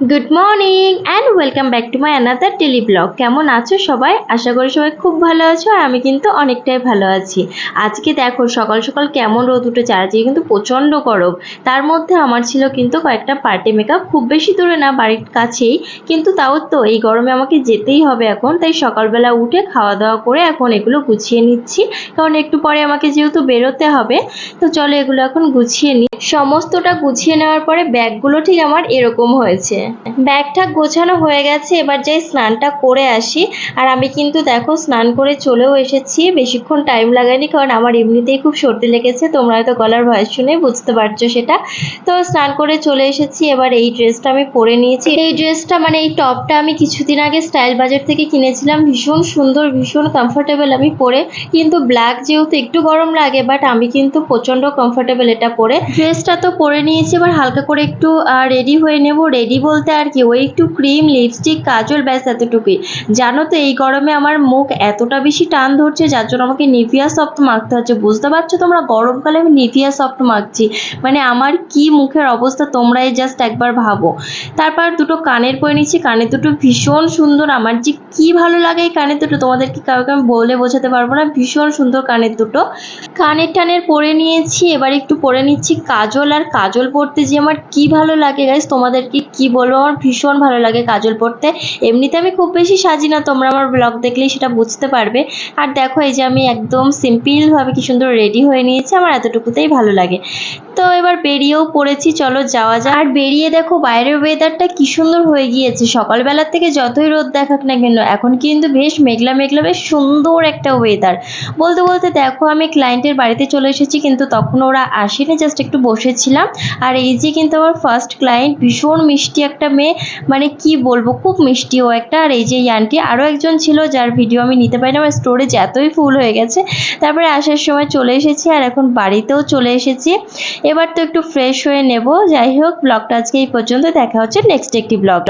Good morning and welcome back to my another daily vlog কেমন আছো সবাই? আশা করি সবাই খুব ভালো আছো আর আমি কিন্তু অনেকটাই ভালো আছি। আজকে দেখো, সকাল সকাল কেমন রোদ উঠে আর কিন্তু প্রচণ্ড গরম। তার মধ্যে আমার ছিল কিন্তু কয়েকটা পার্টি মেকআপ খুব বেশি দূরে না, বাড়ির কাছেই। কিন্তু তাও তো, এই গরমে আমাকে যেতেই হবে এখন। তাই সকালবেলা উঠে খাওয়া দাওয়া করে এখন এগুলো গুছিয়ে নিচ্ছি। কারণ একটু পরে আমাকে যেহেতু বেরোতে হবে, তো চলো এগুলো এখন গুছিয়ে নিই। সমস্তটা গুছিয়ে নেওয়ার পরে ব্যাগগুলো ঠিক আমার এরকম হয়েছে। ব্যাগটা গোছানো হয়ে গেছে, এবার যাই স্নানটা করে আসি। আর আমি কিন্তু দেখো স্নান করে চলেও এসেছি, বেশিক্ষণ টাইম লাগায়নি, কারণ আমার এমনিতেই খুব সর্দি লেগেছে, তোমরা হয়তো গলার ভয়েস শুনে বুঝতে পারছ সেটা। তো স্নান করে চলে এসেছি, এবার এই ড্রেসটা আমি পরে নিয়েছি। এই ড্রেসটা মানে এই টপটা আমি কিছুদিন আগে স্টাইল বাজার থেকে কিনেছিলাম, ভীষণ সুন্দর, ভীষণ কমফোর্টেবল আমি পরে। কিন্তু ব্ল্যাক যেহেতু একটু গরম লাগে বাট আমি কিন্তু প্রচণ্ড কমফোর্টেবল এটা পরে। ড্রেসটা তো পরে নিয়েছি, এবার হালকা করে একটু রেডি হয়ে নেব রেডি বলতে আর কি ওই একটু ক্রিম লিপস্টিক কাজল, ব্যাস এতটুকুই। জানো তো, এই গরমে আমার মুখ এতটা বেশি টান ধরছে, যার জন্য আমাকে নিভিয়া সফট মাখতে হচ্ছে। বুঝতে পারছ তোমরা? গরমকালে আমি নিভিয়া সফট মাখছি। মানে আমার কি মুখের অবস্থা তোমরাই জাস্ট একবার ভাবো। তারপর দুটো কানের পরে নিচ্ছি, কানের দুটো ভীষণ সুন্দর। আমার যে কি ভালো লাগে এই কানের দুটো, তোমাদেরকে কাউকে আমি বলে বোঝাতে পারব না। ভীষণ সুন্দর কানের দুটো। কানের টানের পরে নিয়েছি, এবার একটু পরে নিচ্ছি কাজল। আর কাজল পরতে যে আমার কি ভালো লাগে গাইজ তোমাদেরকে কি বলব, আমার ভীষণ ভালো লাগে কাজল পরতে এমনিতে আমি খুব বেশি সাজি না, তোমরা আমার ব্লগ দেখলেই সেটা বুঝতে পারবে। আর দেখো, এই যে আমি একদম সিম্পলভাবে কি সুন্দর রেডি হয়ে নিয়েছি, আমার এতটুকুতেই ভালো লাগে। তো এবার বেরিয়েও পড়েছি, চলো যাওয়া যাক। আর বেরিয়ে দেখো, বাইরের ওয়েদারটা কি সুন্দর হয়ে গিয়েছে। সকালবেলার থেকে যতই রোদ দেখাক না কেন, এখন কিন্তু বেশ মেঘলা মেঘলা, বেশ সুন্দর একটা ওয়েদার বলতে বলতে দেখো, আমি ক্লায়েন্টের বাড়িতে চলে এসেছি, কিন্তু তখন ওরা আসেনি জাস্ট একটু বসেছিলাম। আর এই যে কিন্তু আমার ফার্স্ট ক্লায়েন্ট ভীষণ মিষ্টি একটা মেয়ে মানে কি বলব, খুব মিষ্টি ও একটা। আর এই যে এই আন্টি আরও একজন ছিল যার ভিডিও আমি নিতে পারি না আমার স্টোরেজ এতই ফুল হয়ে গেছে। তারপরে আসার সময় চলে এসেছি আর এখন বাড়িতেও চলে এসেছি। এবার তো একটু ফ্রেশ হয়ে নেব। যাই হোক ব্লগটা আজকে এই পর্যন্ত দেখা হচ্ছে নেক্সট একটি ব্লগ